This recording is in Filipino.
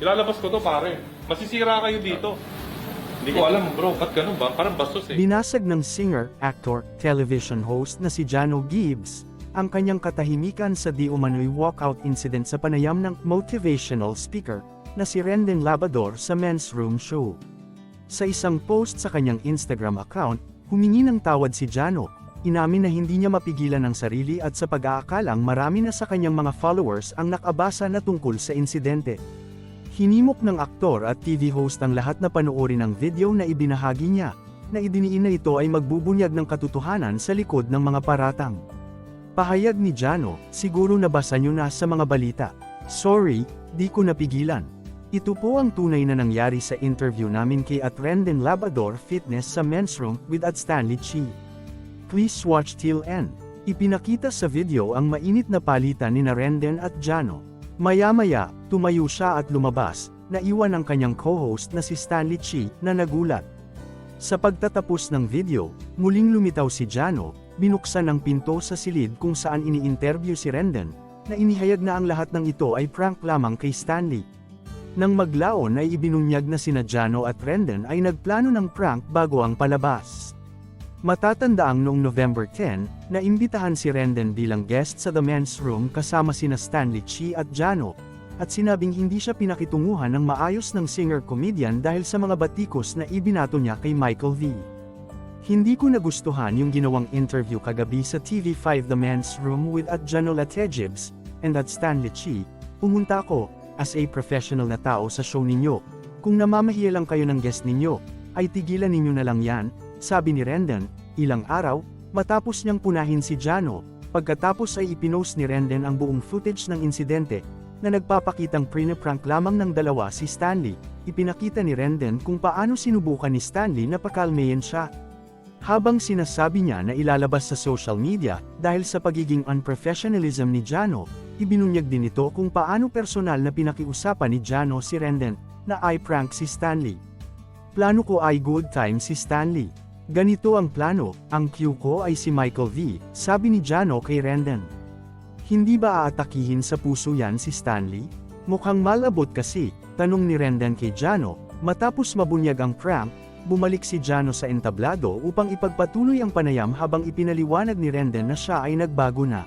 Ilalabas ko to pare. Masisira kayo dito. Hindi ko alam bro, ba't ganun ba? Parang bastos eh. Binasag ng singer, actor, television host na si Jano Gibbs, ang kanyang katahimikan sa di umano'y walkout incident sa panayam ng motivational speaker na si Rendon Labador sa Men's Room Show. Sa isang post sa kanyang Instagram account, humingi ng tawad si Jano, inamin na hindi niya mapigilan ang sarili at sa pag-aakalang marami na sa kanyang mga followers ang nakabasa na tungkol sa insidente. Hinimok ng aktor at TV host ang lahat na panoorin ang video na ibinahagi niya, na idiniin na ito ay magbubunyag ng katotohanan sa likod ng mga paratang. Pahayag ni Jano, siguro nabasa niyo na sa mga balita. Sorry, di ko napigilan. Ito po ang tunay na nangyari sa interview namin kay at Rendon Labrador Fitness sa men's room with at Stanley Chi. Please watch till end. Ipinakita sa video ang mainit na palitan ni Rendon at Jano. Maya-maya, tumayo siya at lumabas, naiwan ang kanyang co-host na si Stanley Chi na nagulat. Sa pagtatapos ng video, muling lumitaw si Jano, binuksan ang pinto sa silid kung saan ini-interview si Rendon, na inihayag na ang lahat ng ito ay prank lamang kay Stanley. Nang maglaon ay ibinunyag na sina Jano at Rendon ay nagplano ng prank bago ang palabas. Matatandaang noong November 10, naimbitahan si Rendon bilang guest sa The Men's Room kasama sina Stanley Chi at Jano, at sinabing hindi siya pinakitunguhan ng maayos ng singer-comedian dahil sa mga batikos na ibinato niya kay Michael V. Hindi ko nagustuhan yung ginawang interview kagabi sa TV5 The Men's Room with at Jano Latejibs, and at Stanley Chi, pumunta ako, as a professional na tao sa show ninyo. Kung namamahiya lang kayo ng guest ninyo, ay tigilan ninyo na lang yan, sabi ni Rendon, ilang araw, matapos niyang punahin si Jano, pagkatapos ay ipinost ni Rendon ang buong footage ng insidente, na nagpapakitang pre-prank lamang ng dalawa si Stanley, ipinakita ni Rendon kung paano sinubukan ni Stanley na pakalmayin siya. Habang sinasabi niya na ilalabas sa social media, dahil sa pagiging unprofessionalism ni Jano, ibinunyag din ito kung paano personal na pinakiusapan ni Jano si Rendon, na ay prank si Stanley. Plano ko ay good time si Stanley. Ganito ang plano, ang cue ko ay si Michael V, sabi ni Jano kay Rendon. Hindi ba aatakihin sa puso yan si Stanley? Mukhang malabot kasi, tanong ni Rendon kay Jano, matapos mabunyag ang prank, bumalik si Jano sa entablado upang ipagpatuloy ang panayam habang ipinaliwanag ni Rendon na siya ay nagbago na.